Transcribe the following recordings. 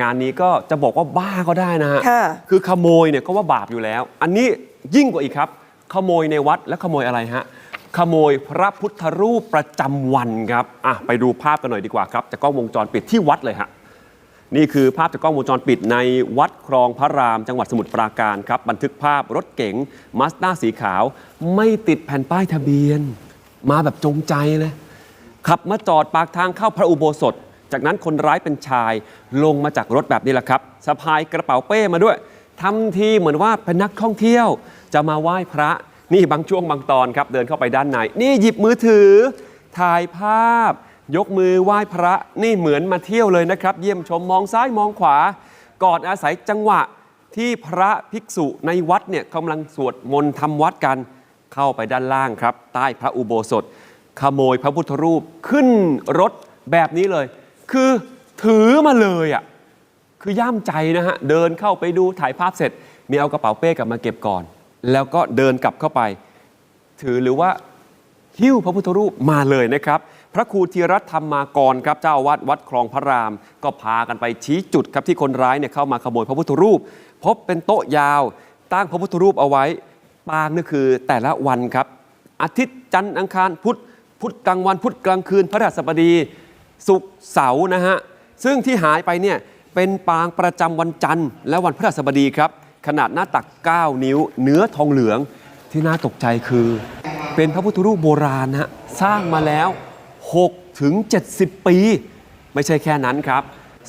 งานนี้ก็จะบอกว่าบ้าก็ได้นะฮะ ค่ะ คือขโมยเนี่ยก็ว่าบาปอยู่แล้ว อันนี้ยิ่งกว่าอีกครับ ขโมยในวัดและขโมยอะไรฮะ ขโมยพระพุทธรูปประจำวันครับอะไปดูภาพกันหน่อยดีกว่าครับจากกล้องวงจรปิดที่วัดเลยฮะ นี่คือภาพจากกล้องวงจรปิดในวัดคลองพระราม จังหวัดสมุทรปราการครับ บันทึกภาพรถเก๋งมาสด้าสีขาว ไม่ติดแผ่นป้ายทะเบียน มาแบบจงใจเลย ขับมาจอดปากทางเข้าพระอุโบสถ จากนั้นคนร้ายเป็นชายลงมาจากรถแบบนี้แหละครับสะพายกระเป๋าเป้มาด้วยทำทีเหมือนว่าเป็นนักท่องเที่ยว จะมาไหว้พระนี่บางช่วงบางตอนครับเดินเข้าไปด้านใน นี่หยิบมือถือ ถ่ายภาพ ยกมือไหว้พระนี่เหมือนมาเที่ยวเลยนะครับ เยี่ยมชมมองซ้ายมองขวาก่อนอาศัยจังหวะที่พระภิกษุในวัดเนี่ยกำลังสวดมนต์ทำวัดกันเข้าไปด้านล่างครับ ใต้พระอุโบสถ ขโมยพระพุทธรูปขึ้นรถแบบนี้เลย คือถือมาเลยอะคือย่ามใจนะฮะ เดินเข้าไปดูถ่ายภาพเสร็จ มีเอากระเป๋าเป้กลับมาเก็บก่อน แล้วก็เดินกลับเข้าไป ถือหรือว่าหิ้วพระพุทธรูปมาเลยนะครับ พระครูธีรัตธรรมากรครับเจ้าวาสวัดคลองพระราม ก็พากันไปชี้จุดครับที่คนร้ายเนี่ยเข้ามาขโมยพระพุทธรูป พบเป็นโต๊ะยาว ตั้งพระพุทธรูปเอาไว้ปางนี่คือแต่ละวันครับ อาทิตย์จันทร์อังคารพุธพุธกลางวันพุธกลางคืนพระราชบดี ศุกร์เสาร์นะฮะ ซึ่งที่หายไปเนี่ยเป็นปางประจำวันจันทร์และวันพฤหัสบดีครับ ขนาดหน้าตัก 9 นิ้ว เนื้อทองเหลืองที่น่าตกใจคือ เป็นพระพุทธรูปโบราณนะฮะสร้างมาแล้ว6ถึง70 ปี ไม่ใช่แค่นั้นครับ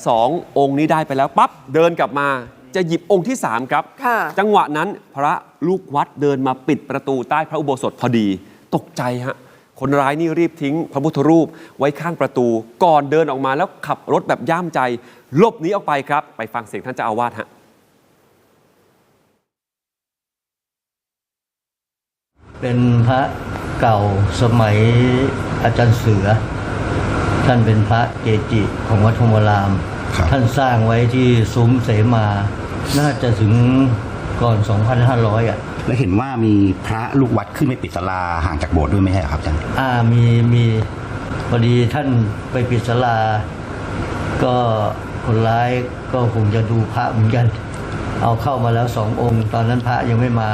สององค์นี้ได้ไปแล้วปั๊บเดินกลับมาจะหยิบองค์ที่ 3 ครับค่ะจังหวะนั้นพระลูกวัดเดินมาปิดประตูใต้พระอุโบสถพอดี ตกใจฮะ คนร้ายนี่รีบทิ้งพระพุทธรูปไว้ข้างประตู ก่อนเดินออกมาแล้วขับรถแบบย่ามใจหลบหนีออกไปครับ ไปฟังเสียงท่านเจ้าอาวาสฮะเป็นพระเก่าสมัยอาจารย์เสือ ท่านเป็นพระเกจิของวัดธรรมรามครับท่านสร้างไว้ที่ซุ้มเสมา น่าจะถึง ก่อน 2,500 อะ และเห็นว่ามีพระลูกวัดขึ้นไปปิดศาลาห่างจากโบสถ์ด้วยไหมใช่เหรอครับอาจารย์อ่ามีมีพอดีท่านไปปิดศาลา ก็คนร้ายก็คงจะดูพระเหมือนกัน เอาเข้ามาแล้วสององค์ ตอนนั้นพระยังไม่มา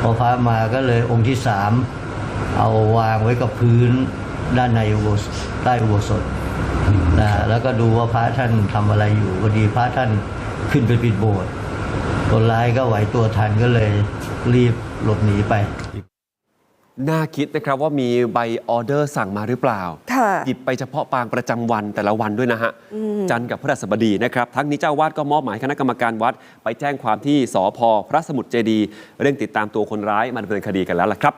พอพระมาก็เลยองค์ที่สามเอาวางไว้กับพื้นด้านในอุโบสถใต้อุโบสถนะแล้วก็ดูว่าพระท่านทำอะไรอยู่พอดีพระท่านขึ้นไปปิดโบสถ์ คนร้ายก็ไหวตัวทันก็เลยรีบหลบหนีไป น่าคิดนะครับว่ามีใบออเดอร์สั่งมาหรือเปล่า ค่ะหยิบไปเฉพาะปางประจำวันแต่ละวันด้วยนะฮะจันทร์กับพระราชบดีนะครับ ทั้งนี้เจ้าวาดก็มอบหมายคณะกรรมการวัด ไปแจ้งความที่สพพระสมุทรเจดีย์เร่งติดตามตัวคนร้ายมาดำเนินคดีกันแล้วล่ะครับ